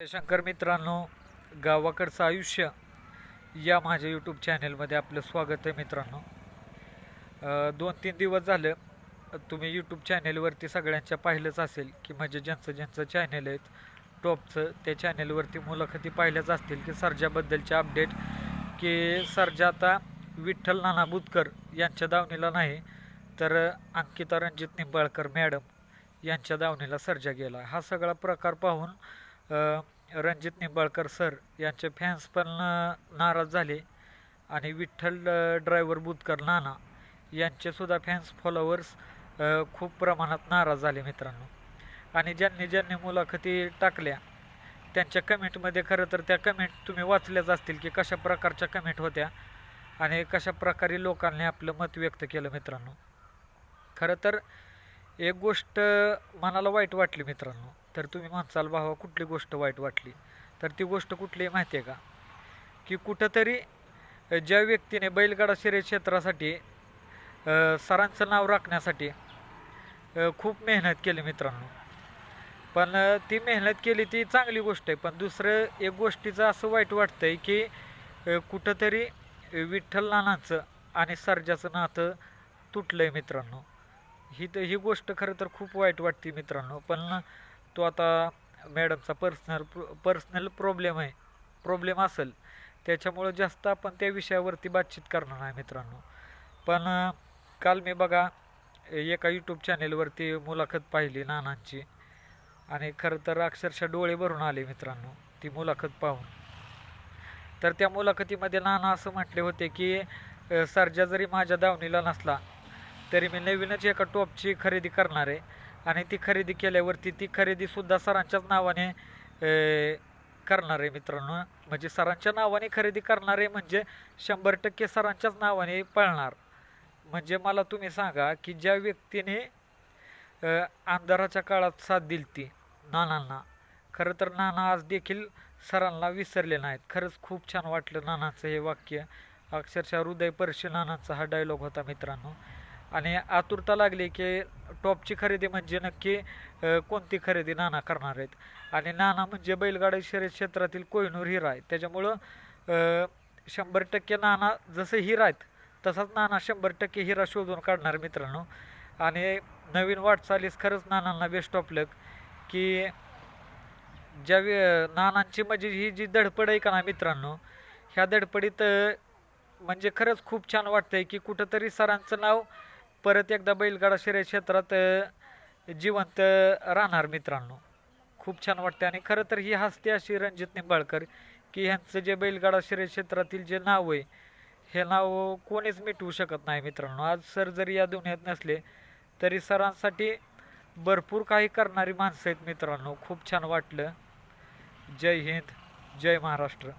शंकर मित्रांनो गावाकडचं आयुष्य या माझ्या यूट्यूब चॅनेलमध्ये आपलं स्वागत आहे मित्रांनो. दोन तीन दिवस झालं तुम्ही यूट्यूब चॅनेलवरती सगळ्यांच्या पाहिलंच असेल की म्हणजे ज्यांचं ज्यांचं चॅनेल आहेत टॉपचं त्या चॅनेलवरती मुलाखती पाहिल्याच असतील की सर्जाबद्दलचे अपडेट की सर्जा आता विठ्ठल नाना बुतकर यांच्या दावणीला नाही तर अंकिता रणजित निंबाळकर मॅडम यांच्या दावणीला सर्जा गेला. हा सगळा प्रकार पाहून रणजित निंबाळकर सर यांचे फॅन्स पण नाराज झाले. आणि विठ्ठल ड्रायव्हर बुतकर नाना यांचेसुद्धा फॅन्स फॉलोअर्स खूप प्रमाणात नाराज झाले मित्रांनो. आणि ज्यांनी ज्यांनी मुलाखती टाकल्या त्यांच्या कमेंटमध्ये खरं तर त्या कमेंट तुम्ही वाचल्याच असतील की कशा प्रकारच्या कमेंट होत्या आणि कशा प्रकारे लोकांनी आपलं मत व्यक्त केलं मित्रांनो. खरं तर एक गोष्ट मनाला वाईट वाटली मित्रांनो. तर तुम्ही म्हणसाल भावा कुठली गोष्ट वाईट वाटली? तर ती गोष्ट कुठली माहिती आहे का? की कुठंतरी ज्या व्यक्तीने बैलगाडा शर्यत क्षेत्रासाठी सरांचं नाव राखण्यासाठी खूप मेहनत केली मित्रांनो. पण ती मेहनत केली ती चांगली गोष्ट आहे. पण दुसरं एक गोष्टीचं असं वाईट वाटतं आहे की कुठंतरी विठ्ठल नानांचं आणि सर्जाचं नातं तुटलं आहे मित्रांनो. ही तर ही गोष्ट खरं तर खूप वाईट वाटते मित्रांनो. पण तो आता मॅडमचा पर्सनल पर्सनल प्रॉब्लेम आहे. प्रॉब्लेम असेल. त्याच्यामुळं जास्त आपण त्या विषयावरती बातचीत करणार आहे मित्रांनो. पण काल मी बघा एका यूट्यूब चॅनेलवरती मुलाखत पाहिली नानांची. आणि खरं तर अक्षरशः डोळे भरून आले मित्रांनो ती मुलाखत पाहून. तर त्या मुलाखतीमध्ये नाना असं म्हटले होते की सरजा जरी माझ्या दावणीला नसला तरी मी नवीनच एका टॉपची खरेदी करणार आहे. आणि ती खरेदी केल्यावरती ती खरेदीसुद्धा सरांच्याच नावाने करणार आहे मित्रांनो. म्हणजे सरांच्या नावाने खरेदी करणार आहे म्हणजे शंभर टक्के सरांच्याच नावाने पळणार. म्हणजे मला तुम्ही सांगा की ज्या व्यक्तीने आमदाराच्या काळात साथ दिली ती नानांना. खरं तर नाना आज देखील सरांना विसरले नाहीत. खरंच खूप छान वाटलं नानाचं हे वाक्य. अक्षरशः हृदयपर्शी नानांचा हा डायलॉग होता मित्रांनो. आणि आतुरता लागली की टॉपची खरेदी म्हणजे नक्की कोणती खरेदी नाना करणार आहेत? आणि नाना म्हणजे बैलगाडी शर्यत क्षेत्रातील कोहिनूर हिरा आहे त्याच्यामुळं शंभर टक्के नाना जसं हिरा आहेत तसाच नाना शंभर टक्के हिरा शोधून काढणार मित्रांनो. आणि नवीन वाटचालीस खरंच नानांना बेस्ट ऑफ लक की ज्या वे नानांची म्हणजे ही जी धडपड आहे का ना मित्रांनो ह्या धडपडीत म्हणजे खरंच खूप छान वाटतंय की कुठंतरी सरांचं नाव परत एकदा बैलगाडा शर्यत क्षेत्रात जिवंत राहणार मित्रांनो. खूप छान वाटते आणि खरं तर ही हसते अशी रणजित निंबाळकर की ह्यांचं जे बैलगाडा शर्यत क्षेत्रातील जे नाव आहे हे नाव कोणीच मिटवू शकत नाही मित्रांनो. आज सर जरी या दुनियेत नसले तरी सरांसाठी भरपूर काही करणारी माणसं आहेत मित्रांनो. खूप छान वाटलं. जय हिंद जय महाराष्ट्र.